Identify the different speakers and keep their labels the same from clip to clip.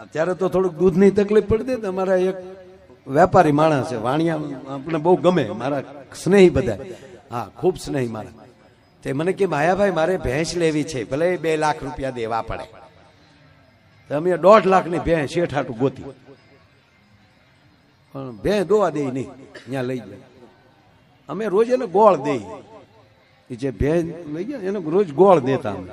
Speaker 1: અત્યારે તો થોડુંક દૂધની તકલીફ પડતી તો અમારા એક વેપારી માણસ છે, વાણિયા આપણે બહુ ગમે, મારા સ્નેહી બધા. હા, ખૂબ સ્નેહી મારા. તે મને કે, માયાભાઈ, મારે ભેંસ લેવી છે, ભલે બે લાખ રૂપિયા દેવા પડે. અમે દોઢ લાખની ભેંસ શેઠાટું ગોતી. પણ ભેં દોવા દે નહીં અહીંયા લઈ જાય અમે રોજ એને ગોળ દઈ જે ભેં લઈ ગયા એને રોજ ગોળ દેતા અમે.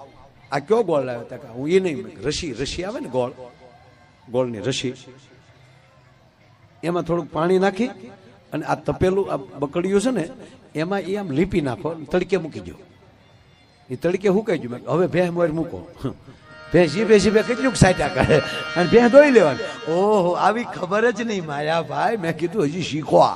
Speaker 1: આ કયો ગોળ લાવ્યો? તા હું એ નહીં રસી રસી આવે ને ગોળ ગોળની રસી એમાં થોડુંક પાણી નાખી અને આ તપેલું આ બકડિયું છે ને એમાં એ આમ લીપી નાખો તડકે મૂકી દો એ તડકે હુકાઈ ગયું હવે ભેં મોર મૂકો. ભેંસી ભેંસી શીભે કેટલું સાટ્યા કરે? અને ભેં ધોઈ લેવાની. ઓહો આવી ખબર જ નહીં માયા ભાઈ. મેં કીધું હજી શીખો આ.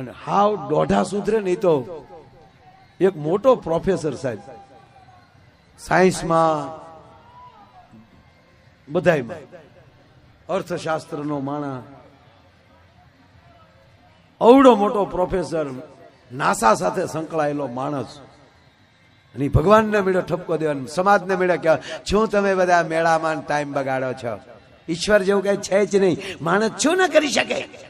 Speaker 1: અને હાવ દોઢા સુધરે નહીં તો એક મોટો પ્રોફેસર સાહેબ. સાયન્સમાં બધાયમાં. અર્થશાસ્ત્રનો માણા અવડો મોટો પ્રોફેસર નાસા સાથે સંકળાયેલો માણસ. અને ભગવાનને મેળો ઠપકો દેવાનો સમાજને મેળો કે, શું તમે બધા મેળામાં ટાઈમ બગાડો છો? ઈશ્વર જેવું કઈ છે જ નહીં. માણસ શું ન કરી શકે.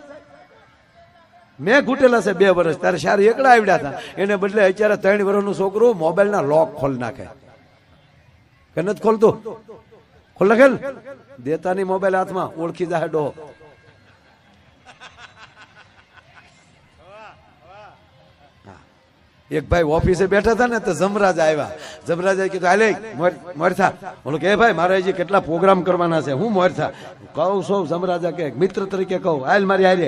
Speaker 1: મેં ઘૂટેલા છે બે વર્ષ. ત્યારે સારી એકડા આવડ્યા હતા. એને બદલે અત્યારે ત્રણ વર્ષનું છોકરું મોબાઈલના લોક ખોલ નાખે. કે નથી ખોલતું? ખોલ નાખે દેતાની મોબાઈલ હાથમાં. ઓળખી જાય ડો એક ભાઈ ઓફિસે બેઠા હતા ને તો જમરાજ આવ્યા. જમરાજ કીધું, હાલે મોરથા. બોલો કે ભાઈ, મારે હજી કેટલા પ્રોગ્રામ કરવાના છે? હું મોરથા. કહું સૌ જમરાજા કે, મિત્ર તરીકે કહું. હાલ, મારી હારે.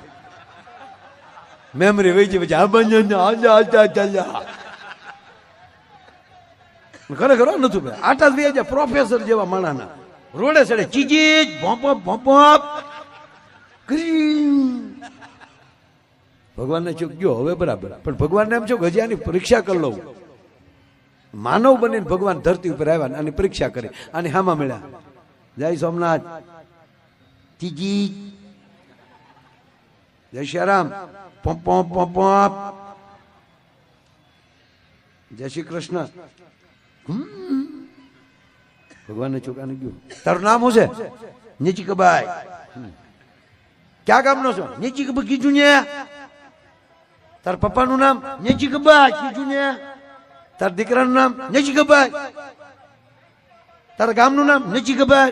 Speaker 1: મેમરી વહી જાય આ બંને આજા આજા ચાલ્યા ખરેખર નતું ભાઈ. આટા જ જાય પ્રોફેસર જેવા માણાના. રોડે સડે ચીજી ભોંપ ભોંપ ભગવાનને ચૂક ગયો. હવે બરાબર. પણ ભગવાનને એમ છો કે આની પરીક્ષા કરી લઉં. માનવ બનીને ભગવાન ધરતી ઉપર આવ્યા આની પરીક્ષા કરી. આની હામાં મળ્યા. જય સોમનાથ. તીજી જય પમ પોપ જય શ્રી કૃષ્ણ. ભગવાન ચોકાને ગયું તારું નામ શું છે? નીચી કબાઈ ક્યાં ગામનો છો? નીચી કબાઈ કીધું ને. તાર પપ્પાનું નામ નીચી કબાઈ કીધું ને. તાર દીકરાનું નામ નીચી કબાઈ તારા ગામનું નામ નીચી કબાઈ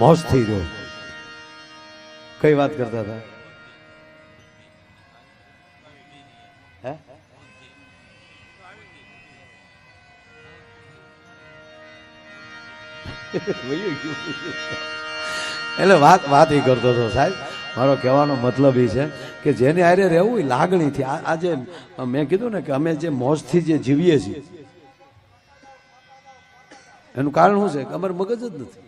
Speaker 1: મોજથી રહ્યો કઈ વાત કરતા હતા? એટલે વાત વાત એ કરતો હતો, સાહેબ. મારો કહેવાનો મતલબ એ છે કે જેને આરે રહેવું એ લાગણીથી આજે મેં કીધું ને કે અમે જે મોજથી જે જીવીએ છીએ, એનું કારણ શું છે? કે અમારું મગજ જ નથી.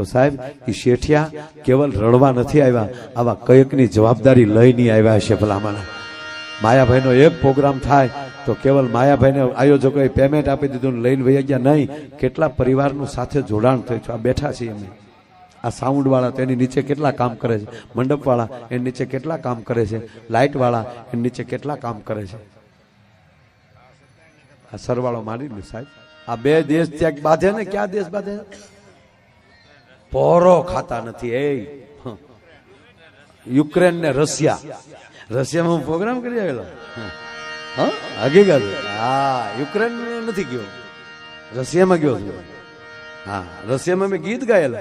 Speaker 1: તો સાહેબ એ શેઠિયા કેવલ રડવા નથી આવ્યા, આવા કયકની જવાબદારી લઈને આવ્યા છે ભલામણ. માયાભાઈનો એક પ્રોગ્રામ થાય તો કેવલ માયાભાઈને આયોજકોએ પેમેન્ટ આપી દીધું લઈને વહી ગયા નહીં. કેટલા પરિવારનું સાથે જોડાણ થયું છે? આ બેઠા છીએ અમે. આ સાઉન્ડવાળા તો એની નીચે કેટલા કામ કરે છે? મંડપવાળા એની નીચે કેટલા કામ કરે છે? લાઇટવાળા એની નીચે કેટલા કામ કરે છે? આ સરવાળો મારી લો સાહેબ. આ બે દેશ ત્યાં બાંધે ને ક્યાં દેશ બાંધે? પોરો ખાતા નથી, એ. યુક્રેન ને રશિયા. રશિયામાં હું પ્રોગ્રામ કરી આવેલો? હા. હકીકત. હા, યુક્રેન નથી ગયો. રશિયામાં ગયો છું. હા, રશિયામાં મેં ગીત ગાયેલા.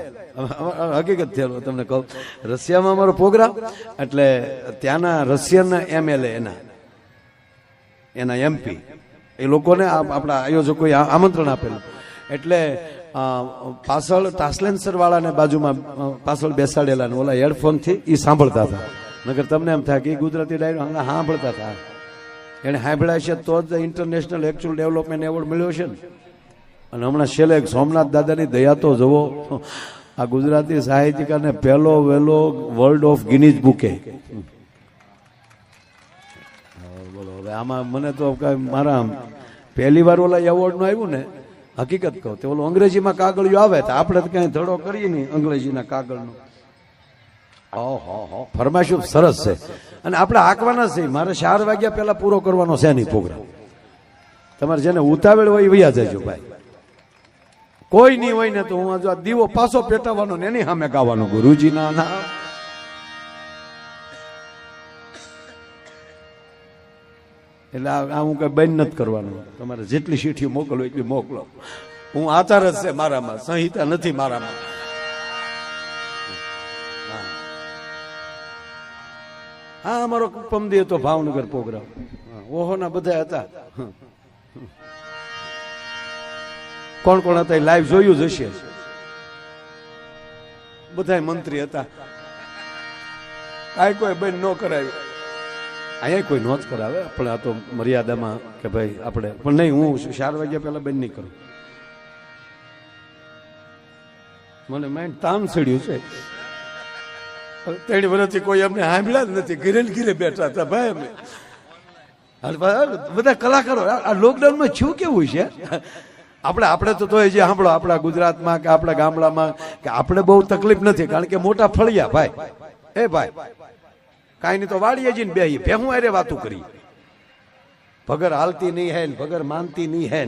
Speaker 1: હકીકત થયેલો તમને કહું. રશિયામાં અમારો પ્રોગ્રામ એટલે ત્યાંના રશિયન એમએલએ એના એના એમપી એ લોકોને આપણા આયોજકોએ આમંત્રણ આપેલું. એટલે પાછળ ટાસલેન્સર વાળાને બાજુમાં પાછળ બેસાડેલા ઓલા હેડફોનથી એ સાંભળતા હતા. નગર તમને એમ થાય કે ગુજરાતી ડાયરો હમણાં સાંભળતા હતા. એને સાંભળ્યા છે તો જ ઇન્ટરનેશનલ એકચ્યુઅલ ડેવલપમેન્ટ એવોર્ડ મળ્યો છે ને. અને હમણાં છેલ્લે સોમનાથ દાદાની દયા તો જુઓ. આ ગુજરાતી સાહિત્યકારને પહેલો વહેલો વર્લ્ડ ઓફ ગિનીજ બુકે બોલો, હવે આમાં મને તો મારા પહેલી વાર ઓલા એવોર્ડનું આવ્યું ને હકીકત કહું તો ઓલું અંગ્રેજીમાં કાગળિયું આવે તો આપણે તો કાંઈ ધડો કરીએ નહીં અંગ્રેજીના કાગળનો. ઓહો, હો, ફરમાઈશ સરસ છે. અને આપણે આંકવાના છે મારે ચાર વાગ્યા પહેલા પૂરો કરવાનો છે નહીં પ્રોગ્રામ. તમારે જેને ઉતાવળ હોય વૈયા જજો ભાઈ. કોઈ નહીં હોય ને તો હું આ દીવો પાછો પેટાવાનો ને એની સામે ગાવાનો ગુરુજી ના એટલે આ હું કઈ બંધ નથી કરવાનું. તમારે જેટલી ચીઠીઓ મોકલો એટલી મોકલો. હું આચાર જ છે મારામાં, સંહિતા નથી મારામાં. હા. અમારો પમદી હતો ભાવનગર પ્રોગ્રામ. ઓહોના બધા હતા. કોણ કોણ હતા લાઈવ જોયું જ હશે. બધા મંત્રી હતા. કાંઈ કોઈ બેન ન કરાવ્યું અહીંયા કોઈ નોંધ કરાવે? પણ આ તો મર્યાદામાં કે ભાઈ આપણે પણ નહીં, હું ચાર વાગ્યા પહેલાં બંધ નહીં કરું. મને માઇન્ડ તામ ચડ્યું છે. ત્રણ વર્ષથી કોઈ અમને સાંભળ્યા જ નથી. ઘીરે ઘીરે બેઠા હતા ભાઈ અમે. બધા કલાકારો, આ લોકડાઉનમાં છું કેવું છે? આપણે આપણે તો તોય જે સાંભળો, આપણા ગુજરાતમાં કે આપણા ગામડામાં કે આપણે બહુ તકલીફ નથી, કારણ કે મોટા ફળિયા ભાઈ. એ ભાઈ કાંઈ નહીં તો વાડીએ જઈને બે ભેહું અરે વાતું કરી. ભગર હાલતી નહીં હે ભગર માનતી નહીં હે